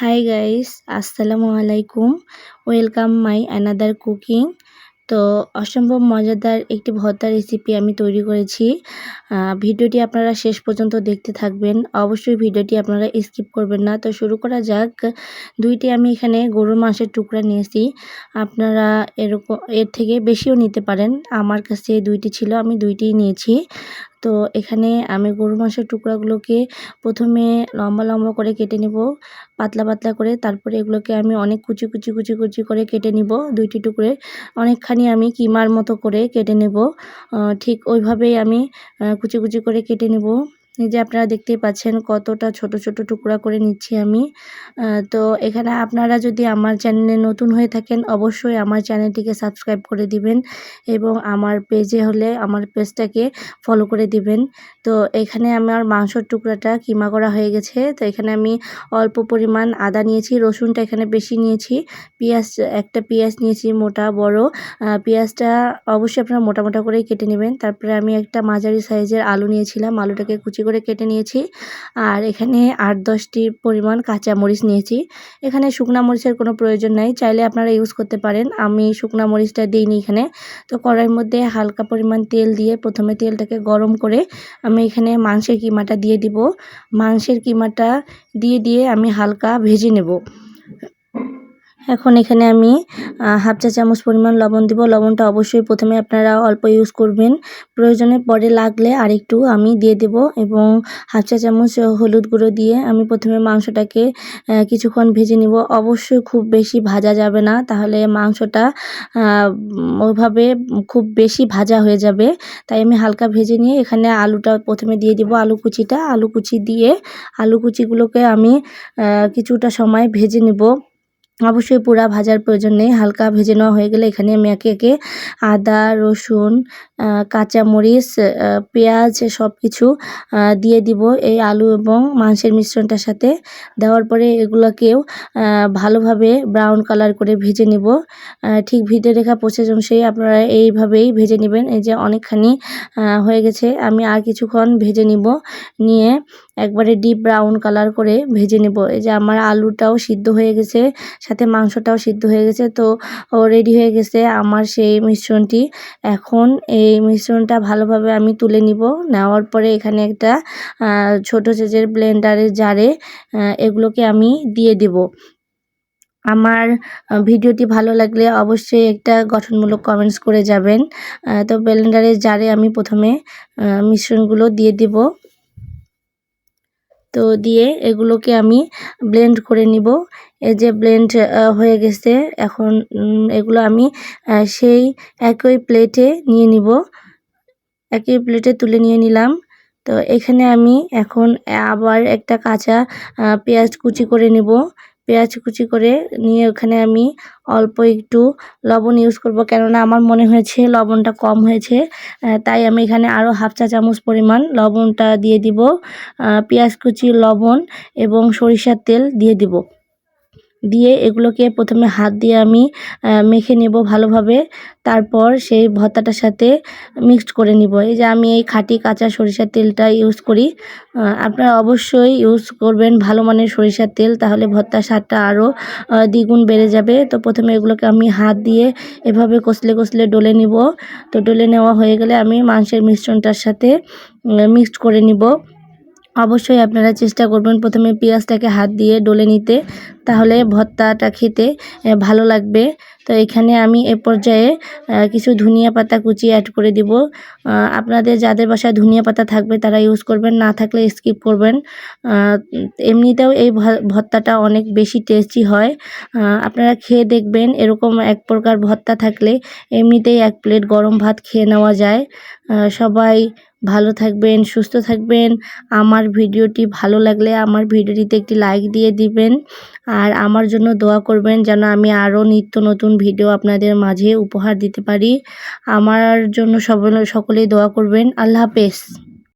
Hi guys আসসালামু আলাইকুম welcome my another cooking তো অসম্ভব মজাদার একটি ভর্তা রেসিপি আমি তৈরি করেছি। ভিডিওটি আপনারা শেষ পর্যন্ত দেখতে থাকবেন। অবশ্যই ভিডিওটি আপনারা স্কিপ করবেন না। তো শুরু করা যাক। দুইটি আমি এখানে গরুর মাংসের টুকরা নিয়েছি। আপনারা এরকম, এর থেকে বেশিও নিতে পারেন। আমার কাছে দুইটি ছিল, আমি দুইটিই নিয়েছি। তো এখানে আমি গরু মাংসের টুকরাগুলোকে প্রথমে লম্বা লম্বা করে কেটে নেব, পাতলা পাতলা করে। তারপরে এগুলোকে আমি অনেক কুচি কুচি কুচি কুচি করে কেটে নিব, দুইটি টুকরে। অনেকখানি আমি কিমার মতো করে কেটে নেব। ঠিক ওইভাবেই আমি কুচি কুচি করে কেটে নেব। যে আপনারা দেখতেই পাচ্ছেন কতটা ছোট ছোট টুকরা করে নিচ্ছি আমি। তো এখানে আপনারা যদি আমার চ্যানেলে নতুন হয়ে থাকেন, অবশ্যই আমার চ্যানেলটিকে সাবস্ক্রাইব করে দিবেন এবং আমার পেজে হলে আমার পেজটাকে ফলো করে দিবেন। তো এখানে আমার মাংসর টুকরাটা কিমা করা হয়ে গেছে। তো এখানে আমি অল্প পরিমাণ আদা নিয়েছি, রসুনটা এখানে বেশি নিয়েছি, পেঁয়াজ, একটা পেঁয়াজ নিয়েছি, মোটা, বড়। পেঁয়াজটা অবশ্যই আপনারা মোটা মোটা করেই কেটে নেবেন। তারপরে আমি একটা মাঝারি সাইজের আলু নিয়েছিলাম, আলুটাকে কুচি কুচি করে কেটে নিয়েছি। আর এখানে আট দশটি পরিমাণ কাঁচা মরিচ নিয়েছি। এখানে শুকনা মরিচের কোনো প্রয়োজন নাই, চাইলে আপনারা ইউজ করতে পারেন। আমি শুকনা মরিচটা দিইনি এখানে। তো কড়াইয়ের মধ্যে হালকা পরিমাণ তেল দিয়ে প্রথমে তেলটাকে গরম করে আমি এখানে মাংসের কিমাটা দিয়ে দিব। মাংসের কিমাটা দিয়ে দিয়ে আমি হালকা ভেজে নেব। এখন এখানে আমি হাফ চা চামচ পরিমাণ লবণ দিব। লবণটা অবশ্যই প্রথমে আপনারা অল্প ইউজ করবেন। প্রয়োজনে পরে লাগলে আরেকটু আমি দিয়ে দেব এবং হাফ চা চামচ হলুদ গুঁড়ো দিয়ে আমি প্রথমে মাংসটাকে কিছুক্ষণ ভেজে নিব। অবশ্যই খুব বেশি ভাজা যাবে না, তাহলে মাংসটা ওইভাবে খুব বেশি ভাজা হয়ে যাবে। তাই আমি হালকা ভেজে নিয়ে এখানে আলুটা প্রথমে দিয়ে দিব আলু কুচিটা। আলু কুচি দিয়ে আলু কুচিগুলোকে আমি কিছুটা সময় ভেজে নেব। অবশ্যই পুরা ভাজার প্রয়োজন নেই, হালকা ভেজে নেওয়া হয়ে গেলে এখানে আমি একে একে আদা, রসুন কাঁচামরিচ পেঁয়াজ সব কিছু দিয়ে দিব এই আলু এবং মাংসের মিশ্রণটার সাথে। দেওয়ার পরে এগুলোকেও ভালোভাবে ব্রাউন কালার করে ভেজে নিব। ঠিক ভিতরে রেখা পচে সেই আপনারা এইভাবেই ভেজে নেবেন। এই যে অনেকখানি হয়ে গেছে। আমি আর কিছুক্ষণ ভেজে নিব। নিয়ে একবারে ডিপ ব্রাউন কালার করে ভেজে নেব। এই যে আমার আলুটাও সিদ্ধ হয়ে গেছে, সাথে মাংসটাও সিদ্ধ হয়ে গেছে। তো রেডি হয়ে গেছে আমার সেই মিশ্রণটি। এখন এই মিশ্রণটা ভালোভাবে আমি তুলে নিব। নেওয়ার পরে এখানে একটা ছোট সাইজের ব্লেন্ডারের জারে এগুলোকে আমি দিয়ে দেব। আমার ভিডিওটি ভালো লাগলে অবশ্যই একটা গঠনমূলক কমেন্টস করে যাবেন। তো ব্লেন্ডারের জারে আমি প্রথমে মিশ্রণগুলো দিয়ে দেব। তো দিয়ে এগুলোকে আমি ব্লেন্ড করে নিব। এই যে ব্লেন্ড হয়ে গেছে, এখন এগুলো আমি সেই একই প্লেটে নিয়ে নিব। একই প্লেটে তুলে নিয়ে নিলাম। তো এখানে আমি এখন আবার একটা কাঁচা পেঁয়াজ কুচি করে নেব। পেঁয়াজ কুচি করে নিয়ে ওখানে আমি অল্প একটু লবণ ইউজ করব। কেননা আমার মনে হয়েছে লবণটা কম হয়েছে তাই আমি এখানে আরও হাফ চা চামচ পরিমাণ লবণটা দিয়ে দিব। পেঁয়াজ কুচি, লবণ এবং সরিষার তেল দিয়ে দিব। দিয়ে এগুলোকে প্রথমে হাত দিয়ে আমি মেখে নেব ভালোভাবে। তারপর সেই ভর্তাটার সাথে মিক্সড করে নিব। এই যে আমি এই খাঁটি কাঁচা সরিষার তেলটা ইউজ করি। আপনারা অবশ্যই ইউজ করবেন ভালো মানের সরিষার তেল, তাহলে ভর্তার স্বাদটা আরও দ্বিগুণ বেড়ে যাবে। তো প্রথমে এগুলোকে আমি হাত দিয়ে এভাবে কষলে কষলে ডলে নিব। তো ডলে নেওয়া হয়ে গেলে আমি মাংসের মিশ্রণটার সাথে মিক্সড করে নিব। অবশ্যই আপনারা চেষ্টা করবেন প্রথমে পেঁয়াজটাকে হাত দিয়ে ডলে নিতে, তাহলে ভর্তাটা খেতে ভালো লাগবে। তো এখানে আমি এ পর্যায়ে কিছু ধনিয়া পাতা কুচি অ্যাড করে দিব। আপনাদের যাদের বাসায় ধনিয়া পাতা থাকবে তারা ইউজ করবেন, না থাকলে স্কিপ করবেন। এমনিতেও এই ভর্তাটা অনেক বেশি টেস্টি হয়। আপনারা খেয়ে দেখবেন এরকম এক প্রকার ভর্তা থাকলে এমনিতেই এক প্লেট গরম ভাত খেয়ে নেওয়া যায়। সবাই ভালো থাকবেন, সুস্থ থাকবেন। আমার ভিডিওটি ভালো লাগলে আমার ভিডিওটিতে একটি লাইক দিয়ে দিবেন। আর আমার জন্য দোয়া করবেন যেন আমি আরও নিত্য নতুন ভিডিও আপনাদের মাঝে উপহার দিতে পারি। আমার জন্য সব সকলেই দোয়া করবেন। আল্লাহ হাফেজ।